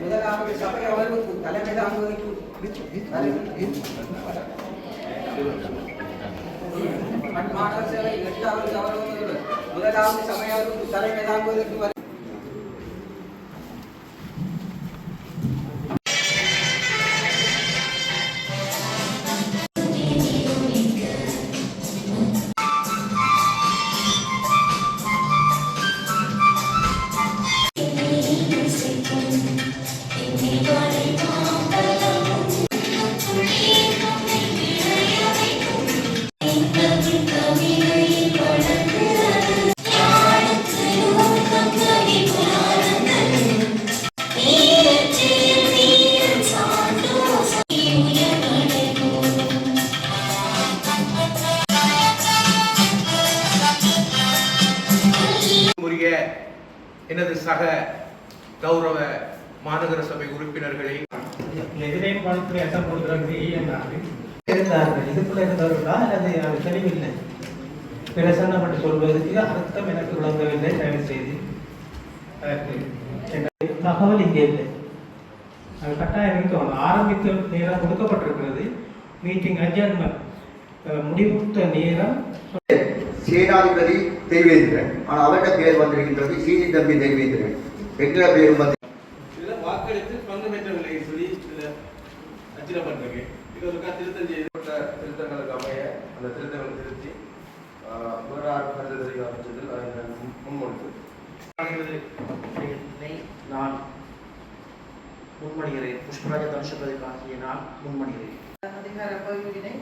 முதலாவது சபை அமர்வுக்கு தலைமை தாங்குவதற்கு முதலாவது சபை அமர்வுக்கு தலைமை தாங்குவதற்கு எனது சக கௌரவ மாநகர சபை உறுப்பினர்களே. எதிரே பணத்துறை அட்டம் கொடுக்குறது இருந்தார்கள். இதுக்குள்ள இருந்தவர்களா அல்லது அது தெளிவில்லை. என்று சொல்வதற்கு அர்த்தம் எனக்கு விளங்கவில்லை தயவு செய்து தகவல் இங்கே இல்லை. அது கட்டாயம் இருக்கணும் ஆரம்பித்த நேரம் கொடுக்கப்பட்டிருக்கிறது. மீட்டிங் அட்ஜர்மெண்ட் முடிவுத்த நேரம் சேனாதிபதி தெய்வேந்திரன் ஆனால் அவருடைய பேர் வந்திருக்கின்றது சீனி தம்பி தெய்வேந்திரன் என்ற பேர் வந்து வாக்களித்து பங்கு பெற்றவில்லை சொல்லி இதுல அச்சிடப்பட்டிருக்கு. இது ஒரு திருத்தம் செய்யப்பட்ட திருத்தங்களுக்கு அமைய அந்த திருத்தங்களை திருத்தி முதலாறு கருத்து அமைச்சதில் அதை முன்மொழிவு நான் முன்மொழிகிறேன். புஷ்பராஜ தனுஷபதிக்காகிய நான் முன்மொழிகிறேன். அதிகார பகுதியினை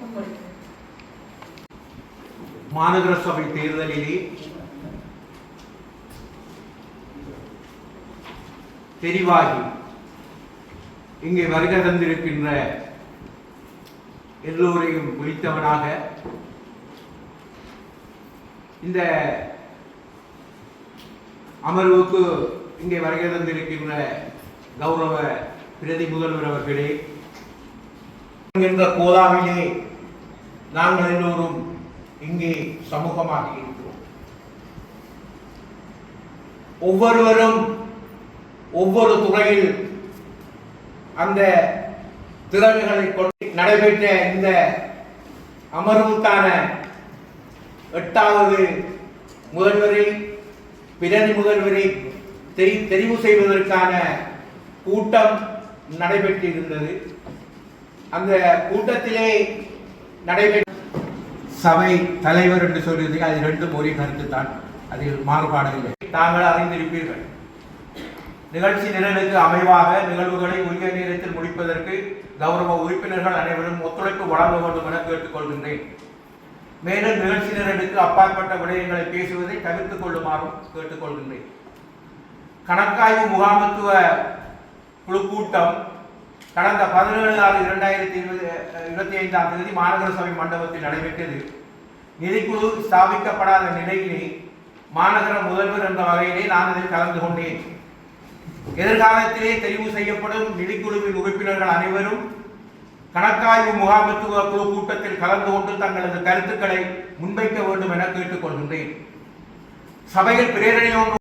மாநகர சபை தேர்தலிலே தெரிவாகி இங்கே வருகை தந்திருக்கின்ற எல்லோரையும் குறித்தவனாக இந்த அமர்வுக்கு இங்கே வருகை தந்திருக்கின்ற கௌரவ பிரதி முதல்வர் அவர்களே என்கின்ற கோதாவிலே நாங்கள் எல்லோரும் இங்கே சமூகமாக இருக்கிறோம். ஒவ்வொருவரும் ஒவ்வொரு துறையில் அந்த திறமைகளை கொண்டு நடைபெற்ற இந்த அமர்வுக்கான எட்டாவது முதல்வரை பிரதி முதல்வரை தெரி- தெரிவு செய்வதற்கான கூட்டம் நடைபெற்றிருந்தது. அந்த கூட்டத்திலே நடைபெற்ற சபை தலைவர் என்று சொல்வது அது ரெண்டும் ஒரே கருத்து தான் அதில் மாறுபாடு இல்லை தாங்கள் அறிந்திருப்பீர்கள். நிகழ்ச்சி நிரலுக்கு அமைவாக நிகழ்வுகளை உரிய நேரத்தில் முடிப்பதற்கு கௌரவ உறுப்பினர்கள் அனைவரும் ஒத்துழைப்பு வழங்க வேண்டும் என கேட்டுக்கொள்கின்றேன். மேலும் நிகழ்ச்சி நிரலுக்கு அப்பாற்பட்ட விடயங்களை பேசுவதை தவிர்த்துக் கொள்ளுமாறும் கேட்டுக்கொள்கின்றேன். கணக்காய்வு முகாமத்துவ குழு கூட்டம் கடந்த பதினேழு ஆறு இரண்டாயிரத்தி இருபது இருபத்தி ஐந்தாம் தேதி மாநகர சபை மண்டபத்தில் நடைபெற்றது. நிதிக்குழு ஸ்தாபிக்கப்படாத நிலையிலே மாநகர முதல்வர் என்ற வகையிலே நான் அதில் கலந்து கொண்டேன். எதிர்காலத்திலே தெரிவு செய்யப்படும் நிதிக்குழுவின் உறுப்பினர்கள் அனைவரும் கணக்காய்வு முகாமத்துவ குழு கூட்டத்தில் கலந்து கொண்டு தங்களது கருத்துக்களை முன்வைக்க வேண்டும் என கேட்டுக்கொள்கின்றேன். சபையில் பிரேரணை ஒன்று